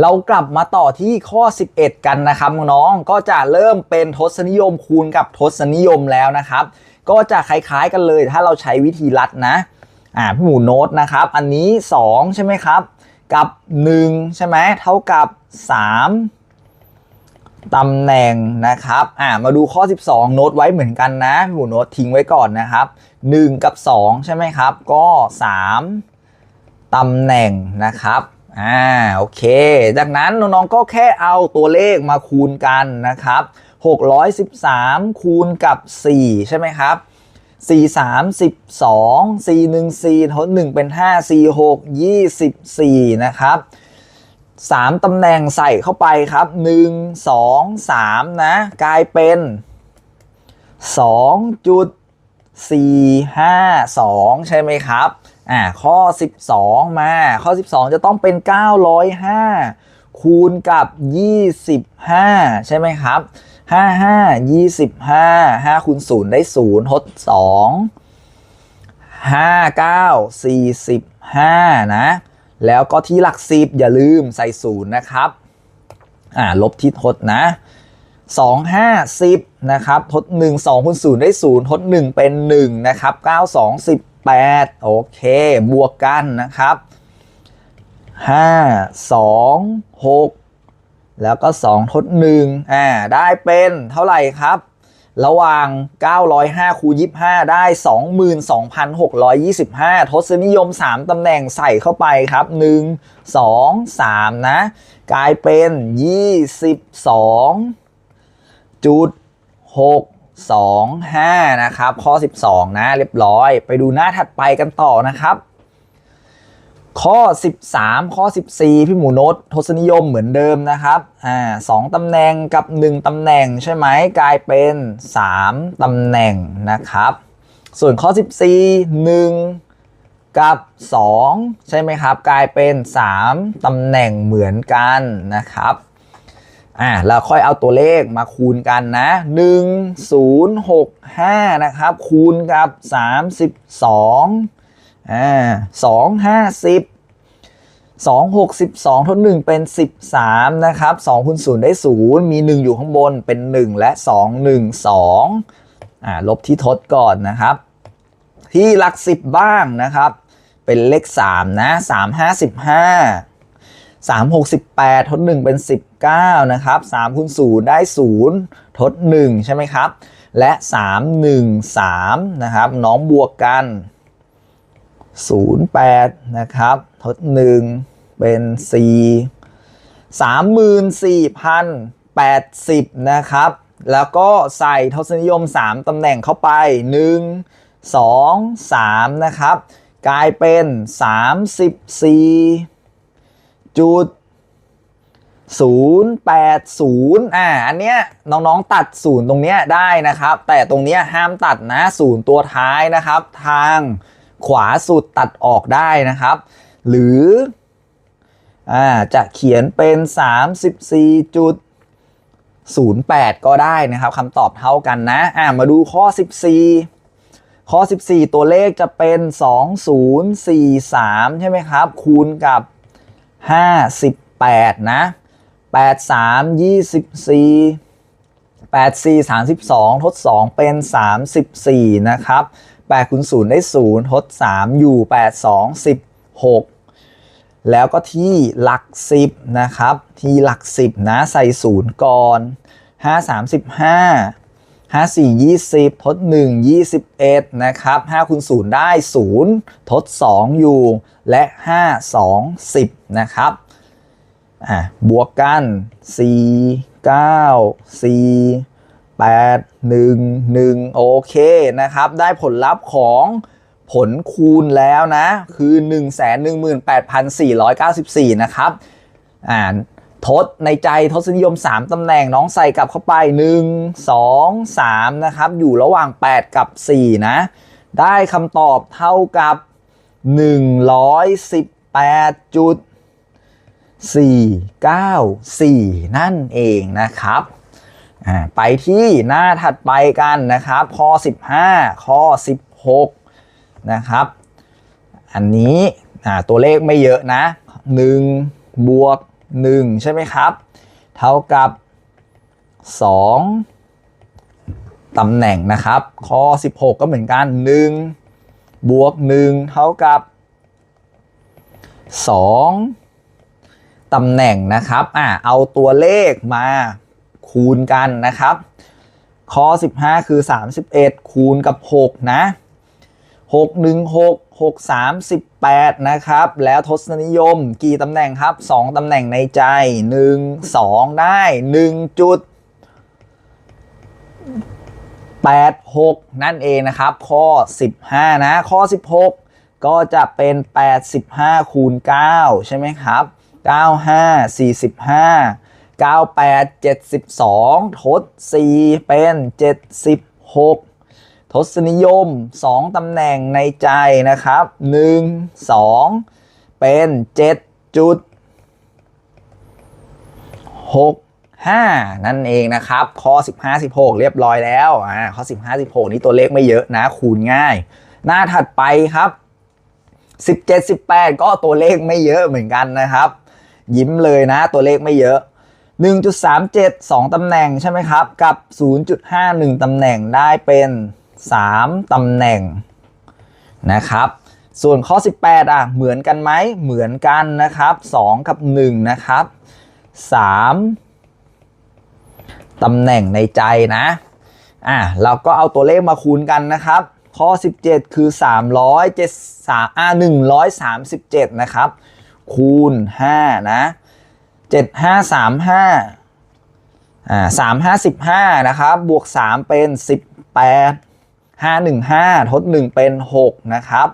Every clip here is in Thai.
เรากลับมาต่อที่ข้อ 11 กันนะครับน้องก็จะเริ่มเป็นทศนิยมคูณกับทศนิยมแล้วนะครับ ก็จะคล้ายๆกันเลยถ้าเราใช้วิธีลัดนะอ่าพี่หมูโน้ตนะครับ อันนี้ 2 ใช่ไหมครับ กับ 1 ใช่ไหมเท่ากับ 3ตำแหน่งนะครับอ่ามาดูข้อ 12 โน้ตไว้เหมือนกันนะพี่หมูโน้ตทิ้งไว้ก่อนนะครับ 1 กับ 2 ใช่ไหมครับ ก็ 3ตำแหน่งนะครับ อ่าโอเค จากนั้นน้องๆก็แค่เอาตัวเลขมาคูณกันนะครับ 613 คูณกับ 4 ใช่ไหมครับ 4 3 12 4 1 4ทด1เป็น 5 4 6 24 นะครับ 3ตำแหน่งใส่เข้าไปครับ 1 2 3 นะ กลายเป็น2จุด4 5 2 ใช่ไหมครับ อ่าข้อ 12 มา ข้อ 12 จะต้องเป็น 905 คูณกับ 25 ใช่ไหมครับ 55 25 5คูณ0ได้0ทด2 59 45 นะ แล้วก็ที่หลัก 10 อย่าลืมใส่ 0 นะครับ อ่าลบที่ทดนะ 2 5 10 นะครับทด 1 2คูณ0ได้ 0ทด 1 เป็น 1 นะครับ 9 2 10 8 โอเค บวกกันนะครับ 5 2 6 แล้วก็ 2 ทด1อ่าได้เป็นเท่าไหร่ครับ ระหว่าง 905คูณ25 ได้ 22,625 ทศนิยม 3 ตำแหน่งใส่เข้าไปครับ 1 2 3 นะ กลายเป็น 22.6 25 นะครับ ข้อ 12 นะ เรียบร้อย ไปดูหน้าถัดไปกันต่อนะครับ ข้อ 13 ข้อ 14 พี่หมูโนตทศนิยมเหมือนเดิมนะครับอ่าสองตำแหน่งกับ 1 ตำแหน่งใช่ไหมกลายเป็น 3 ตำแหน่งนะครับ ส่วนข้อ 14 1 กับ 2 ใช่ไหมครับ กลายเป็น 3 ตำแหน่งเหมือนกันนะครับ อ่าเราค่อยเอาตัวเลขมาคูณกันนะ 1 0 6 5 นะครับ คูณกับ 32อ่าสองห้าสิบสองหกสิบสองทดหนึ่งเป็นสิบสามนะครับสองคูณศูนย์ได้ศูนย์มีหนึ่งอยู่ข้างบนเป็นหนึ่งและสองหนึ่งสองอ่าลบที่ทดก่อนนะครับ ที่หลักสิบบ้างนะครับ เป็นเลขสามนะสาม ห้าสิบห้ามหกสิบแปดทดหนึ่งเป็นสิบเก้านะครับสามคูณศูนย์ได้ศูนย์ทดหนึ่งใช่ไหมครับ และสามหนึ่งสามนะครับ น้องบวกกัน 08 นะครับ ทด 1 เป็น 4 34,080 นะครับ แล้วก็ใส่ทศนิยม 3 ตำแหน่งเข้าไป 1 2 3 นะครับ กลายเป็น 34 จุด080อ่าอันเนี้ยน้องๆตัดศูนย์ตรงเนี้ยได้นะครับ แต่ตรงเนี้ยห้ามตัดนะศูนย์ตัวท้ายนะครับ ทางขวาสุดตัดออกได้นะครับ หรืออ่าจะเขียนเป็น 34.08 ก็ได้นะครับคำตอบเท่ากันนะอ่ามาดูข้อ 14 ข้อ 14 ตัวเลขจะเป็น 2043 ใช่ไหมครับ คูณกับ 58 นะ 83 24 84 32 ทด 2 เป็น 34 นะครับ8คูณ0ได้ 0 ทด 3 อยู่ 8 2 16 แล้วก็ที่หลัก 10 นะครับ ที่หลัก 10 นะ ใส่ 0 ก่อน 5 35 5 4 20 ทด 1 21 นะครับ5คูณ0ได้ 0 ทด 2 อยู่ และ 5 2 10 นะครับอะบวกกัน 4 9 4 8 1 1 โอเคนะครับ ได้ผลลัพธ์ของผลคูณแล้วนะ คือ 118,494 นะครับอ่า ทดในใจทศนิยม 3 ตำแหน่งน้องใส่กลับเข้าไป 1 2 3 นะครับ อยู่ระหว่าง 8 กับ 4 นะ ได้คำตอบเท่ากับ 118จุด494 นั่นเองนะครับไปที่หน้าถัดไปกันนะครับ ข้อ 15 ข้อ 16 นะครับ อันนี้ตัวเลขไม่เยอะนะ 1 บวก 1 ใช่ไหมครับ เท่ากับ 2ตำแหน่งนะครับ ข้อ 16 ก็เหมือนกัน 1 บวก 1 เท่ากับ 2ตำแหน่งนะครับอะเอาตัวเลขมาคูณกันนะครับ ข้อ 15 คือ 31 คูณกับ 6 นะ 6 1 6 638 นะครับ แล้วทศนิยมกี่ตำแหน่งครับ 2 ตำแหน่งในใจ 1 2 ได้ 1 จุด 86 นั่นเองนะครับ ข้อ 15 นะ ข้อ 16 ก็จะเป็น 85 คูณ 9 ใช่ไหมครับ 95 45 98 72 ทด 4 เป็น 76 ทศนิยม 2 ตำแหน่งในใจนะครับ 1 2 เป็น 7 จุด 6 5 นั่นเองนะครับ ข้อ 15 16 เรียบร้อยแล้วอ่าข้อ 15 16 นี้ตัวเลขไม่เยอะนะ คูณง่าย หน้าถัดไปครับ 17 18 ก็ตัวเลขไม่เยอะเหมือนกันนะครับ ยิ้มเลยนะตัวเลขไม่เยอะ1.37 2 ตำแหน่งใช่ไหมครับ กับ 0.51 ตำแหน่งได้เป็น 3ตำแหน่งนะครับ ส่วนข้อ 18อะเหมือนกันไหมเหมือนกันนะครับ 2 กับ 1 นะครับ 3ตำแหน่งในใจนะอะเราก็เอาตัวเลขมาคูณกันนะครับ ข้อ 17 คือ300 7อ่า137 นะครับ คูณ 5 นะ 7535อ่า355 นะครับ บวก 3 เป็น 18 515 ทด 1 เป็น 6 นะครับ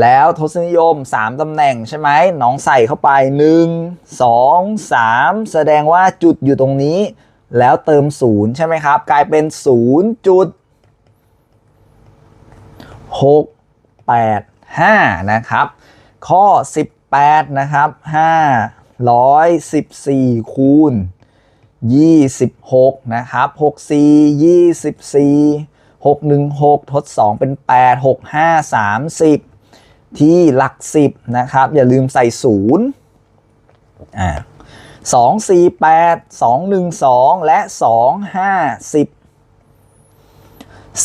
แล้วทศนิยม 3 ตำแหน่งใช่ไหมน้องใส่เข้าไป 1 2 3 แสดงว่าจุดอยู่ตรงนี้ แล้วเติม 0 ใช่ไหมครับ กลายเป็น 0 จุด 6 8 5 นะครับ ข้อ 18 นะครับ 514 คูณ 26 นะครับ 64 24 616 ทด 2 เป็น 8 65 30 ที่หลัก 10 นะครับ อย่าลืมใส่0อ่า2 4 8 2 1 2และ2 5 10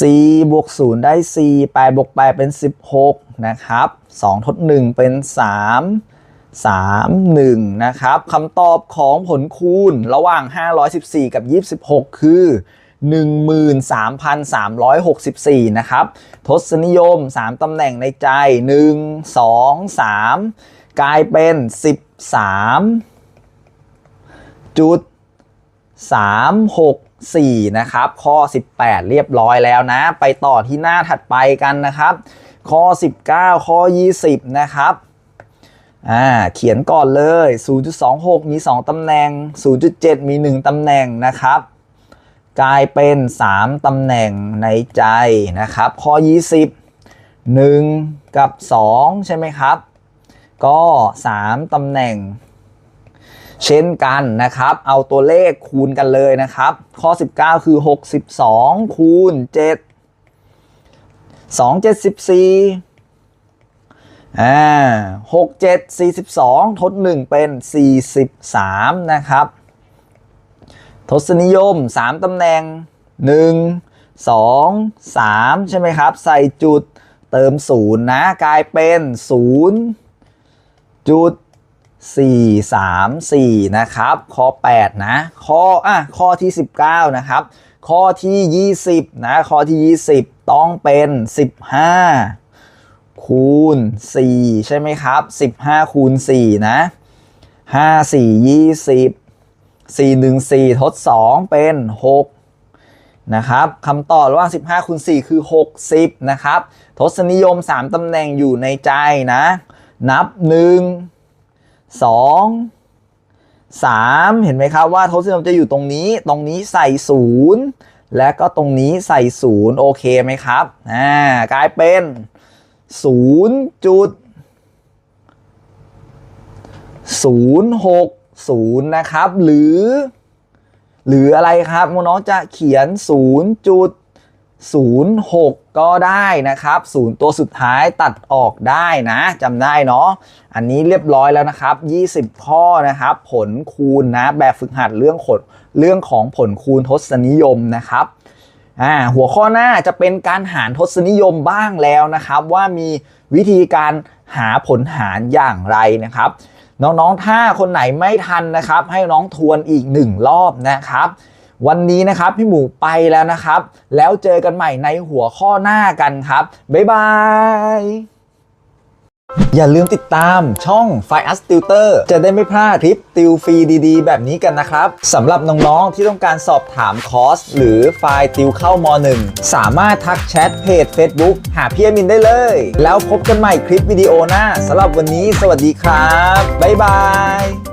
4บวก0ได้4 8บวก8เป็น16นะครับ2ทด1เป็น3 3 1นะครับคำตอบของผลคูณระหว่าง514กับ26คือ 13,364 นะครับ ทศนิยม 3ตำแหน่งในใจ 1 2 3 กลายเป็น 13 จุด 3 6 4 นะครับ ข้อ 18 เรียบร้อยแล้วนะ ไปต่อที่หน้าถัดไปกันนะครับ ข้อ 19 ข้อ 20 นะครับอ่าเขียนก่อนเลย 0.26 มี 2ตำแหน่ง 0.7 มี 1ตำแหน่งนะครับ กลายเป็น 3ตำแหน่งในใจนะครับ ข้อ 20 1 กับ 2 ใช่ไหมครับ ก็ 3ตำแหน่ง เช่นกันนะครับ เอาตัวเลขคูณกันเลยนะครับ ข้อ 19 คือ 62 คูณ 7 2 74อ่า6 7 42ทด1เป็น43นะครับ ทศนิยม 3 ตำแหน่ง 1 2 3 ใช่ไหมครับ ใส่จุดเติม 0 นะ กลายเป็น 0 จุด 4 3 4 นะครับ ข้อ 8 นะ ข้ออะข้อที่ 19 นะครับ ข้อที่ 20 นะ ข้อที่ 20 ต้องเป็น 15 คูณ 4 ใช่ไหมครับ 15 คูณ 4 นะ 5 4 20 4 1 4 ทด 2 เป็น 6 นะครับคำตอบระหว่าง 15คูณ4คือ 60 นะครับ ทศนิยม 3ตำแหน่งอยู่ในใจนะ นับ 1 2 3 เห็นไหมครับว่าทศนิยมจะอยู่ตรงนี้ ตรงนี้ใส่ 0 และก็ตรงนี้ใส่ 0 โอเคไหมครับอ่ากลายเป็น 0 จุด 0 นะครับ หรือ หรืออะไรครับน้องจะเขียน0จุด06 ก็ได้นะครับศูนย์ตัวสุดท้ายตัดออกได้นะจำได้เนาะอันนี้เรียบร้อยแล้วนะครับ 20 ข้อนะครับ ผลคูณนะแบบฝึกหัดเรื่องขดเรื่องของผลคูณทศนิยมนะครับหัวข้อหน้าจะเป็นการหารทศนิยมบ้างแล้วนะครับ ว่ามีวิธีการหาผลหารอย่างไรนะครับ น้องๆ ถ้าคนไหนไม่ทันนะครับ ให้น้องทวนอีกหนึ่งรอบนะครับ วันนี้นะครับพี่หมูไปแล้วนะครับ แล้วเจอกันใหม่ในหัวข้อหน้ากันครับ บ๊ายบาย อย่าลืมติดตามช่อง f i a s Tutor จะได้ไม่พลาดคลิปติวฟรีดีๆ แบบนี้กันนะครับสำหรับน้องๆที่ต้องการสอบถามคอร์ส หรือไฟล์ติวเข้าม 1 สามารถทักแชทเพจ Facebook หาพี่เอมินได้เลย แล้วพบกันใหม่คลิปวิดีโอหน้าสำหรับวันนี้สวัสดีครับ บ๊ายบาย